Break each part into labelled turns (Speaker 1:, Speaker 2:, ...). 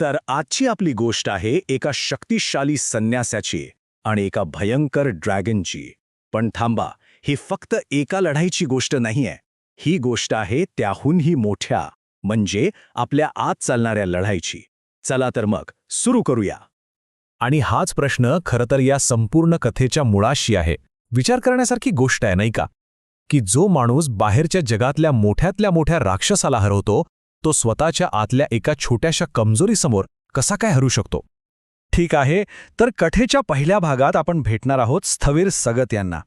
Speaker 1: तर आजची आपली गोष्ट आहे एका शक्तिशाली संन्यासाची आणि एका भयंकर ड्रॅगनची. पण थांबा ही फक्त एका लढाईची गोष्ट नाहीये. ही गोष्ट आहे त्याहूनही मोठ्या म्हणजे आपल्या आत चालणाऱ्या लढाईची. चला तर मग सुरू करूया.
Speaker 2: आणि हाच प्रश्न खरं तर या संपूर्ण कथेच्या मुळाशी आहे. विचार करण्यासारखी गोष्ट आहे नाही का? की जो माणूस बाहेरच्या जगातल्या मोठ्यातल्या मोठ्या राक्षसाला हरवतो तो स्वतःच्या आतल्या एका छोट्याशा कमजोरीसमोर कसा काय हरू शकतो?
Speaker 3: ठीक आहे तर कथेच्या पहिल्या भागात आपण भेटणार आहोत स्थवीर सगत यांना.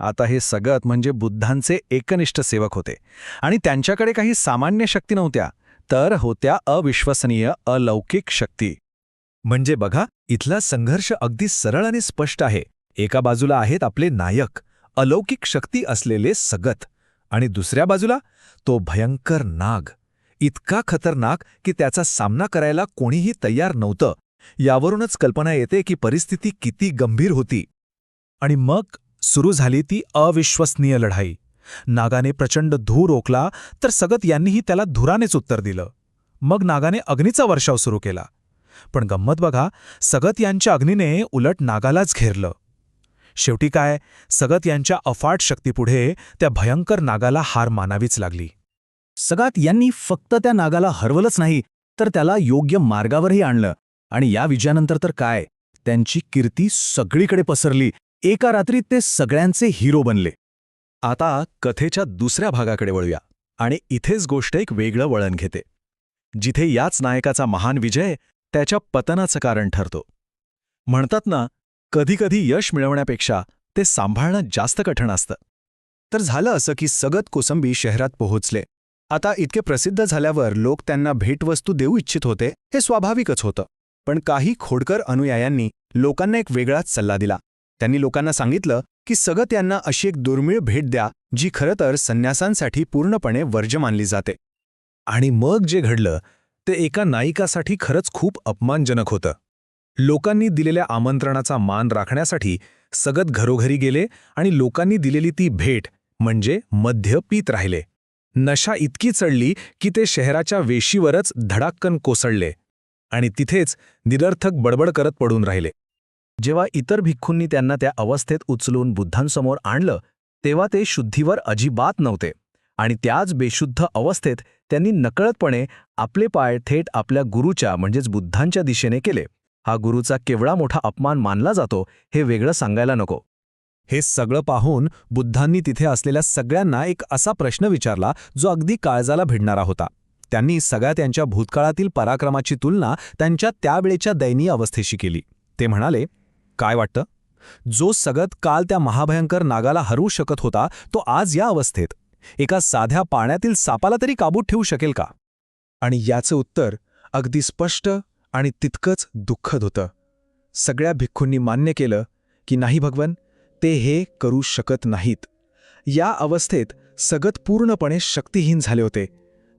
Speaker 3: आता हे सगत म्हणजे बुद्धांचे एकनिष्ठ सेवक होते. आणि त्यांच्याकडे काही सामान्य शक्ती नव्हत्या तर होत्या अविश्वसनीय अलौकिक शक्ती. म्हणजे बघा इथला संघर्ष अगदी सरळ आणि स्पष्ट आहे. एका बाजूला आहेत आपले नायक अलौकिक शक्ती असलेले सगत. आणि दुसऱ्या बाजूला तो भयंकर नाग. इतका खतरनाक की त्याचा सामना करायला कोणीही तयार नव्हतं. यावरूनच कल्पना येते की परिस्थिती किती गंभीर होती. आणि मग सुरू झाली ती अविश्वसनीय लढाई. नागाने प्रचंड धूर ओकला तर सगत यांनीही त्याला धुरानेच उत्तर दिलं. मग नागाने अग्नीचा वर्षाव सुरू केला. पण गंमत बघा सगत यांच्या अग्नीने उलट नागालाच घेरलं. शेवटी काय सगत यांच्या अफाट शक्तीपुढे त्या भयंकर नागाला हार मानावीच लागली.
Speaker 1: सगात यांनी फक्त त्या नागाला हरवलंच नाही तर त्याला योग्य मार्गावरही आणलं. आणि या विजयानंतर तर काय? त्यांची कीर्ती सगळीकडे पसरली. एका रात्रीत ते सगळ्यांचे हिरो बनले.
Speaker 3: आता कथेच्या दुसऱ्या भागाकडे वळूया. आणि इथेच गोष्ट एक वेगळं वळण घेते. जिथे याच नायकाचा महान विजय त्याच्या पतनाचं कारण ठरतो. म्हणतात ना कधीकधी यश मिळवण्यापेक्षा ते सांभाळणं जास्त कठीण असतं. तर झालं असं की सगत कोसंबी शहरात पोहोचले. आता इतके प्रसिद्ध झाल्यावर लोक त्यांना भेटवस्तू देऊ इच्छित होते हे स्वाभाविकच होतं. पण काही खोडकर अनुयायांनी लोकांना एक वेगळाच सल्ला दिला. त्यांनी लोकांना सांगितलं की सगत यांना अशी एक दुर्मिळ भेट द्या जी खरं तर संन्यासांसाठी पूर्णपणे वर्ज्य मानली जाते.
Speaker 2: आणि मग जे घडलं ते एका नायिकासाठी खरंच खूप अपमानजनक होतं. लोकांनी दिलेल्या आमंत्रणाचा मान राखण्यासाठी सगत घरोघरी गेले आणि लोकांनी दिलेली ती भेट म्हणजे मध्य पीत राहिले. नशा इतकी चढली की ते शहराच्या वेशीवरच धडाक्कन कोसळले आणि तिथेच निरर्थक बडबड करत पडून राहिले.
Speaker 3: जेव्हा इतर भिक्खूंनी त्यांना त्या अवस्थेत उचलून बुद्धांसमोर आणलं तेव्हा ते शुद्धीवर अजिबात नव्हते आणि त्याच बेशुद्ध अवस्थेत त्यांनी नकळतपणे आपले पाय थेट आपल्या गुरूच्या म्हणजेच बुद्धांच्या दिशेने केले. हा गुरुचा केवढा मोठा अपमान मानला जातो हे वेगळं सांगायला नको.
Speaker 2: हे सगळं पाहून बुद्धांनी तिथे असलेल्या सगळ्यांना एक असा प्रश्न विचारला जो अगदी काळजाला भिडणारा होता. त्यांनी सगळ्या त्यांच्या भूतकाळातील पराक्रमाची तुलना त्यांच्या त्यावेळेच्या दयनीय अवस्थेशी केली. ते म्हणाले काय वाटतं? जो सगत काल त्या महाभयंकर नागाला हरवू शकत होता तो आज या अवस्थेत. एका साध्या पाण्यातील सापाला तरी काबूत ठेवू शकेल का?
Speaker 3: आणि याचं उत्तर अगदी स्पष्ट आणि तितकंच दुःखद होतं. सगळ्या भिक्खूंनी मान्य केलं की नाही भगवन ते हे करू शकत नाहीत. या अवस्थेत सगत पूर्णपणे शक्तिहीन झाले होते.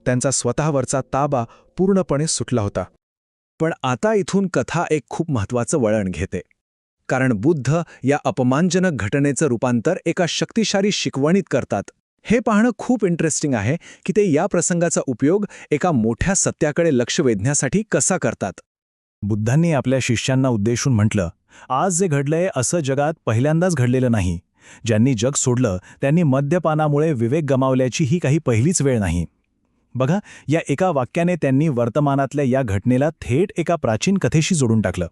Speaker 3: त्यांचा स्वतःवरचा ताबा पूर्णपणे सुटला होता. पण आता इथून कथा एक खूप महत्वाचं वळण घेते. कारण बुद्ध या अपमानजनक घटनेचं रूपांतर एका शक्तिशाली शिकवणीत करतात. हे पाहणं खूप इंटरेस्टिंग आहे की ते या प्रसंगाचा उपयोग एका मोठ्या सत्याकडे लक्ष वेधण्यासाठी कसा करतात.
Speaker 2: बुद्धांनी आपल्या शिष्यांना उद्देशून म्हटलं आज जे घडलंय असं जगात पहिल्यांदाच घडलेलं नाही. ज्यांनी जग सोडलं त्यांनी मद्यपानामुळे विवेक गमावल्याची ही काही पहिलीच वेळ नाही. बघा या एका वाक्याने त्यांनी वर्तमानातल्या या घटनेला थेट एका प्राचीन कथेशी जोडून टाकलं.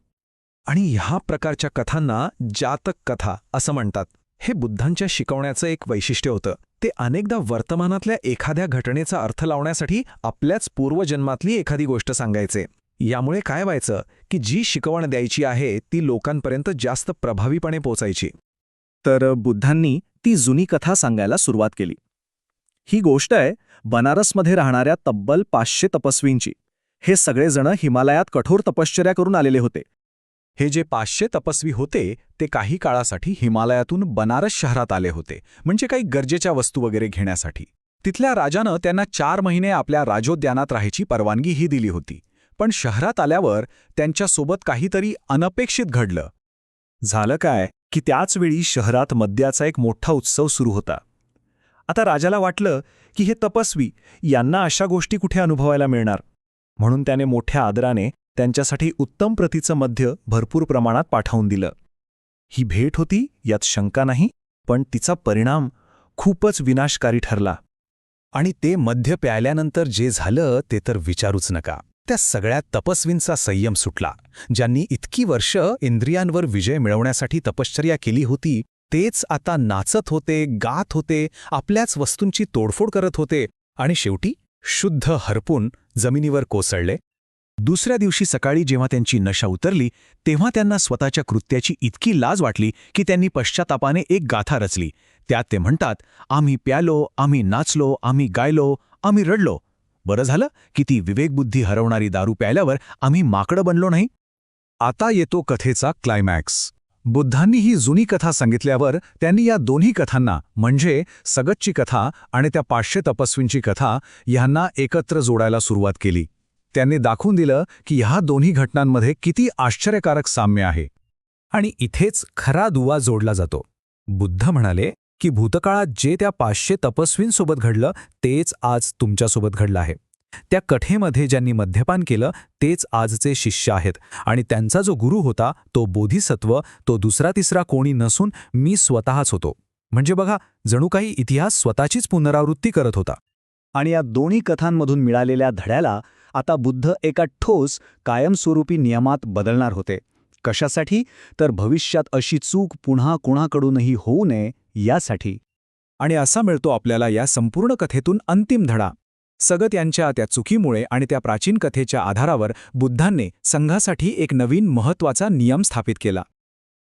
Speaker 3: आणि ह्या प्रकारच्या कथांना जातक कथा असं म्हणतात. हे बुद्धांच्या शिकवण्याचं एक वैशिष्ट्य होतं. ते अनेकदा वर्तमानातल्या एखाद्या घटनेचा अर्थ लावण्यासाठी आपल्याच पूर्वजन्मातली एखादी गोष्ट सांगायचे. यामुळे काय व्हायचं की जी शिकवण द्यायची आहे ती लोकांपर्यंत जास्त प्रभावीपणे पोचायची
Speaker 1: तर बुद्धांनी ती जुनी कथा सांगायला सुरुवात केली. ही गोष्ट आहे बनारसमध्ये राहणाऱ्या तब्बल पाचशे तपस्वींची. हे सगळेजण हिमालयात कठोर तपश्चर्या करून आलेले होते.
Speaker 3: हे जे पाचशे तपस्वी होते ते काही काळासाठी हिमालयातून बनारस शहरात आले होते म्हणजे काही गरजेच्या वस्तू वगैरे घेण्यासाठी. तिथल्या राजानं त्यांना चार महिने आपल्या राजोद्यानात राहायची परवानगीही दिली होती. पण शहरात आल्यावर त्यांच्यासोबत काहीतरी अनपेक्षित घडलं.
Speaker 2: झालं काय की त्याचवेळी शहरात मद्याचा एक मोठा उत्सव सुरू होता. आता राजाला वाटलं की हे तपस्वी यांना अशा गोष्टी कुठे अनुभवायला मिळणार. म्हणून त्याने मोठ्या आदराने त्यांच्यासाठी उत्तम प्रतीचं मध्य भरपूर प्रमाणात पाठवून दिलं. ही भेट होती यात शंका नाही पण तिचा परिणाम खूपच विनाशकारी ठरला.
Speaker 1: आणि ते मध्य प्यायल्यानंतर जे झालं ते तर विचारूच नका. त्या सगळ्या तपस्वींचा संयम सुटला. ज्यांनी इतकी वर्ष इंद्रियांवर विजय मिळवण्यासाठी तपश्चर्या केली होती तेच आता नाचत होते गात होते आपल्याच वस्तूंची तोडफोड करत होते आणि शेवटी शुद्ध हरपून जमिनीवर कोसळले. दुसऱ्या दिवशी सकाळी जेव्हा त्यांची नशा उतरली तेव्हा त्यांना स्वतःच्या कृत्याची इतकी लाज वाटली की त्यांनी पश्चातापाने एक गाथा रचली. त्यात ते म्हणतात आम्ही प्यालो आम्ही नाचलो आम्ही गायलो आम्ही रडलो. बरं झालं की ती विवेकबुद्धी हरवणारी दारू प्यायल्यावर आम्ही माकडं बनलो नाही? आता येतो कथेचा क्लायमॅक्स बुद्धांनी ही जुनी कथा सांगितल्यावर त्यांनी या दोन्ही कथांना म्हणजे सगतची कथा आणि त्या पाचशे तपस्वींची कथा ह्यांना एकत्र जोडायला सुरुवात केली. त्यांनी दाखवून दिलं की ह्या दोन्ही घटनांमध्ये किती आश्चर्यकारक साम्य आहे.
Speaker 2: आणि इथेच खरा दुवा जोडला जातो. बुद्ध म्हणाले की भूतकाळात जे त्या पाचशे तपस्वींसोबत घडलं तेच आज तुमच्यासोबत घडलं आहे. त्या कथेमध्ये ज्यांनी मद्यपान केलं तेच आजचे शिष्य आहेत. आणि त्यांचा जो गुरु होता तो बोधिसत्व तो दुसरा तिसरा कोणी नसून मी स्वतःच होतो. म्हणजे बघा जणू काही इतिहास स्वतःचीच पुनरावृत्ती करत होता.
Speaker 4: आणि या दोन्ही कथांमधून मिळालेल्या धड्याला आता बुद्ध एका ठोस कायमस्वरूपी नियमात बदलणार होते. कशासाठी? तर भविष्यात अशी चूक पुन्हा कुणाकडूनही होऊ नये यासाठी.
Speaker 1: आणि असा मिळतो आपल्याला या संपूर्ण कथेतून अंतिम धडा. सगत यांच्या त्या चुकीमुळे आणि त्या प्राचीन कथेच्या आधारावर बुद्धांनी संघासाठी एक नवीन महत्त्वाचा नियम स्थापित केला.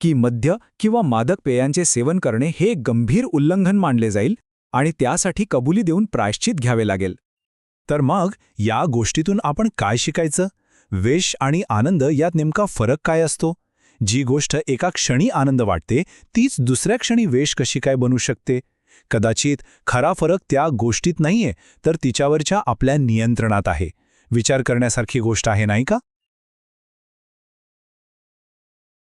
Speaker 1: की मद्य किंवा मादक पेयांचे सेवन करणे हे गंभीर उल्लंघन मानले जाईल आणि त्यासाठी कबुली देऊन प्रायश्चित घ्यावे लागेल. तर मग या गोष्टीतून आपण काय शिकायचं? वेश आणि आनंद यात नेमका फरक काय असतो? जी गोष्ट एका क्षणी आनंद वाटते तीच दुसऱ्या क्षणी वेश कशी काय बनू शकते? कदाचित खरा फरक त्या गोष्टीत नाहीये तर तिच्यावरच्या आपल्या नियंत्रणात आहे. विचार करण्यासारखी गोष्ट आहे नाही का?